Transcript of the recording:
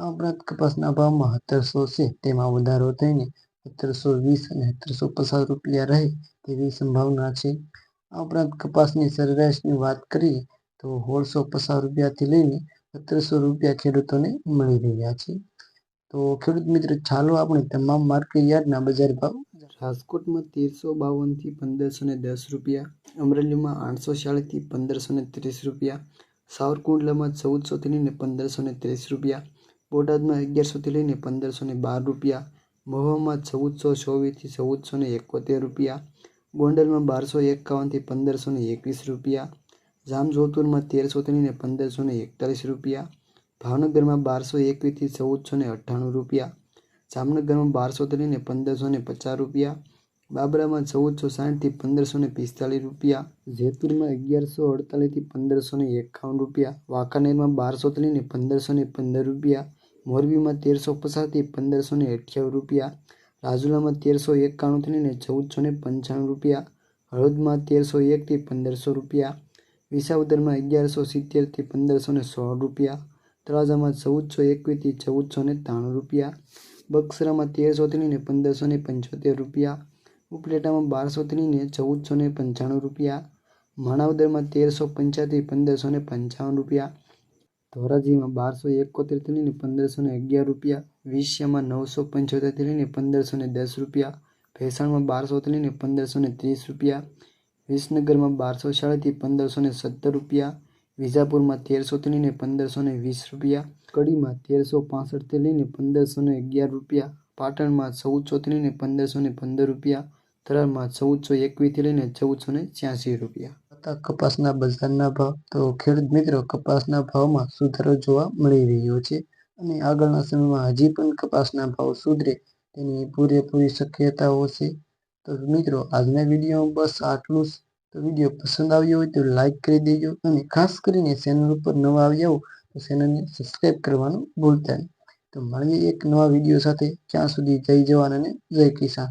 આ ઉપરાંત કપાસના ભાવમાં સત્તરસો છે તેમાં વધારો થઈને સત્તરસો વીસ અને સત્તરસો પચાસ રૂપિયા રહે તેવી સંભાવના છે. આ ઉપરાંત કપાસની સરેરાશની વાત કરીએ તો સોળસો પચાસ રૂપિયાથી લઈને સત્તરસો રૂપિયા ખેડૂતોને મળી રહ્યા છે. તો ખેડૂત મિત્ર, ચાલો આપણે તમામ માર્કેટ યાર્ડના બજાર ભાવ રાજકોટમાં તેરસો બાવનથી પંદરસો ને દસ રૂપિયા, અમરેલીમાં આઠસો ચાળીસથી પંદરસો ને ત્રીસ રૂપિયા, સાવરકુંડલામાં ચૌદસોથી લઈને પંદરસો ને ત્રીસ રૂપિયા બોટાદમાં અગિયારસોથી લઈને પંદરસો ને બાર રૂપિયા, મહુવામાં ચૌદસો ચોવીસથી ચૌદસો ને એકોતેર રૂપિયા, ગોંડલમાં બારસો એકાવનથી પંદરસો ને એકવીસ રૂપિયા, જામજોધપુરમાં તેરસોથી લઈને પંદરસો ને એકતાલીસ રૂપિયા, ભાવનગરમાં બારસો એકવીસથી ચૌદસો ને અઠ્ઠાણું રૂપિયા, જામનગરમાં બારસોથી લઈને પંદરસો ને પચાસ રૂપિયા, બાબરામાં ચૌદસો સાઠથી પંદરસો ને પિસ્તાલીસ રૂપિયા, જેતપુરમાં અગિયારસો અડતાલીસથી પંદરસો ને એકાવન રૂપિયા, વાંકાનેરમાં બારસોથી લઈને પંદરસો ને પંદર રૂપિયા મોરબીમાં તેરસો પચાસથી પંદરસો ને અઠ્યાવીસ રૂપિયા, રાજુલામાં તેરસો એકાણુંથી લઈને ચૌદસો ને પંચાણું રૂપિયા, હળદમાં તેરસો એકથી પંદરસો રૂપિયા, વિસાવદરમાં અગિયારસો સિત્તેરથી પંદરસો ને સોળ રૂપિયા, તળાજામાં ચૌદસો એકવીસથી ચૌદસો ને ત્રાણું રૂપિયા, બક્સરામાં તેરસોથી લઈને પંદરસો ને પંચોતેર રૂપિયા, ઉપલેટામાં બારસોથી લઈને ચૌદસો ને પંચાણું રૂપિયા, માણાવદરમાં તેરસો પંચાથી પંદરસો ને પંચાવન રૂપિયા ધોરાજીમાં બારસો એકોતેરથી લઈને પંદરસો ને અગિયાર રૂપિયા વિશ્યમાં નવસો પંચોતેરથી લઈને પંદરસો ને દસ રૂપિયા, ભેસાણમાં બારસોથી લઈને પંદરસો ને ત્રીસ રૂપિયા, વિસનગરમાં બારસો ચાળીસથી પંદરસો ને સત્તર રૂપિયા, વિજાપુરમાં તેરસોથી લઈને પંદરસો ને વીસ રૂપિયા, કડીમાં તેરસો પાસઠથી લઈને પંદરસો ને અગિયાર રૂપિયા, પાટણમાં ચૌદસોથી લઈને પંદરસો ને પંદર રૂપિયા થરાદમાં ચૌદસો એકવીસથી લઈને ચૌદસો ને છ્યાસી રૂપિયા. હતા કપાસના બજારના ભાવ. તો ખેડૂત મિત્રો, કપાસના ભાવમાં સુધારો જોવા મળી રહ્યો છે અને આગળના સમયમાં હજી પણ કપાસના ભાવ સુધરે તેની પૂરેપૂરી શક્યતાઓ છે. તો મિત્રો, આજના વિડીયોમાં બસ આટલું જ. તો વીડિયો પસંદ આવ્યો હોય તો લાઈક કરી દેજો અને ખાસ કરીને ચેનલ ઉપર નવા આવ્યા હો તો ચેનલને સબસ્ક્રાઈબ કરવાનું ભૂલતા નહીં. તો મળીએ એક નવા વીડિયો સાથે. ત્યાં સુધી જય જવાન અને જય કિસાન.